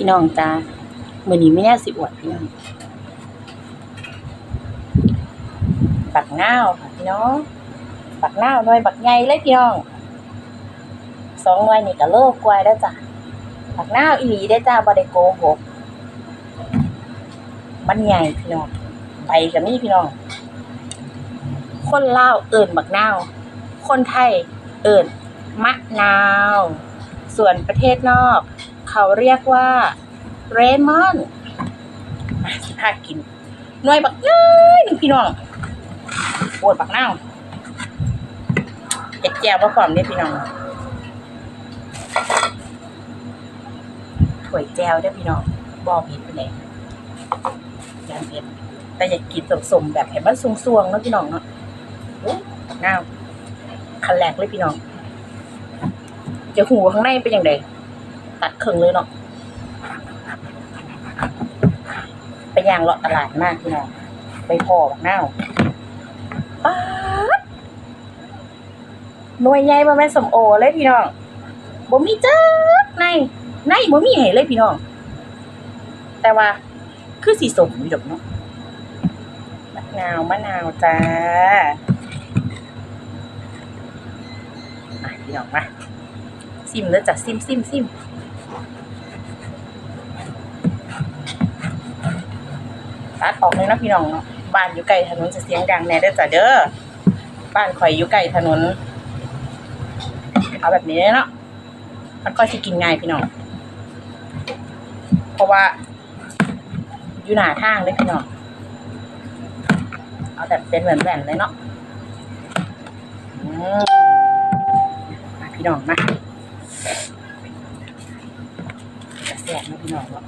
พี่น้องจ้ามื้อนี้ไม่แน่สิอวดพี่น้องบักนาวค่ะพี่น้องบักนาวหน่วยบักใหญ่เลยพี่น้องสองหน่วยนี่ก็โลกกว่าแล้วจ้ะบักนาวอีหลีได้จ้าบ่ได้โกหกมันใหญ่พี่น้องใบก็มีพี่น้อง คนเล่าเอิ้นบักนาวคนไทยเอิ้นมะนาว ส่วนประเทศนอก เขาเรียกว่าเรมอนมาสิพากินหน่วยบักย้ายหนึ่งพี่น้องปวดบักเน่าเห็ดแก้วว่าความได้อพี่น้องถ้วยแจวได้พี่น้องบอกผิดไปเลยยานเผ็ดแต่อยากกินสมๆแบบให้มันสวงๆเนะพี่น้องเนาะโอ้าวคันแรกเลยพี่น้อง จะหูข้างในเป็นอย่างไร ตัดครึ่งเลยเนาะไปย่างเลาะตลาดมากพี่น้องไปพอบักนาวป๊าดหน่วยใหญ่บ่แม่นสมโอเลยพี่น้องบ่มีจักในในบ่มีให้เลยพี่น้อง แต่ว่าคือสีสมอยู่ดอกเนาะมะนาวมะนาวจ้ามาพี่น้องมาซิมเด้อจ้ะซิมซิมซิม ตัดออกเลยนะพี่น้องเนาะบ้านอยู่ไกลถนนจะเสียงดังแน่เด้จ้ะเด้อบ้านข่อยอยู่ไกลถนน เอาแบบนี้เนาะมันก็จะกินง่ายพี่น้องเพราะว่า อยู่หน้าทางเลยพี่น้องเอาแบบเป็นแหวนๆเลยเนาะอืมาพี่น้องมาจะแสบ นะพี่น้องเนาะ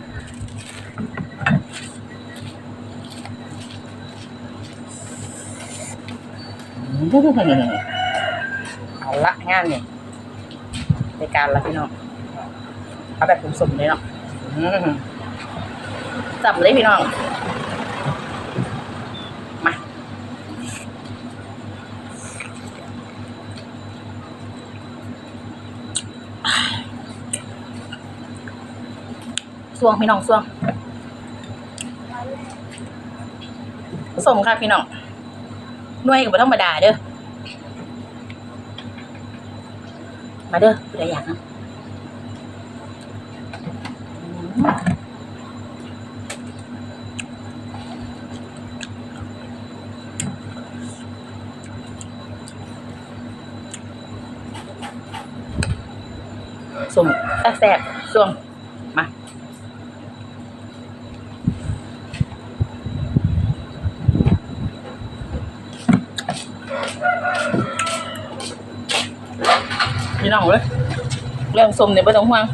อืมเอาละงานเนี่ยในการละพี่น้องเอาแบบสมๆเลยเนาะจับเลยพี่น้อง สวงพี่น้องสวงสมค่ะพี่น้องหน่วยกับธรรมดาเด้อมาเด้อผู้ใดอยากนะสมแซ่บๆสวงมา พี่น้องเลยเรื่องสมเนี่ยไม่ต้องห่วง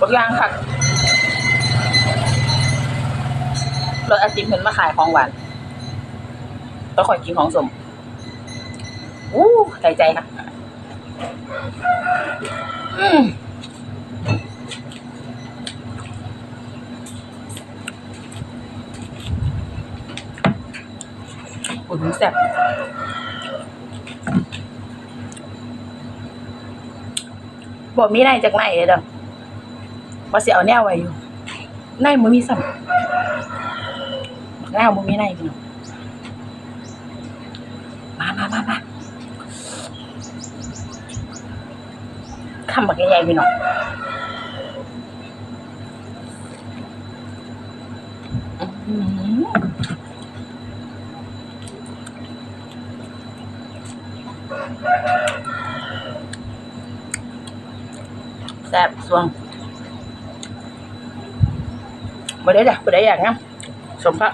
บักยางค่ะรถอาจิมเพิ่นมาขายของหวานก็คอยกินของสมอู้ใจใจค่ะอืมอุ่นแซ่บ บอกมีในจากไหนเลยเด้อว่าสิเอาแนวไว้อยู่ในมันมีสัมแนวมันมีในพี่น้องมามามามาคำบักใหญ่ๆพี่น้องอื้อหือ แซ่บสวงบ่ได้จ้ะบ่ได้อยากนะสมพัก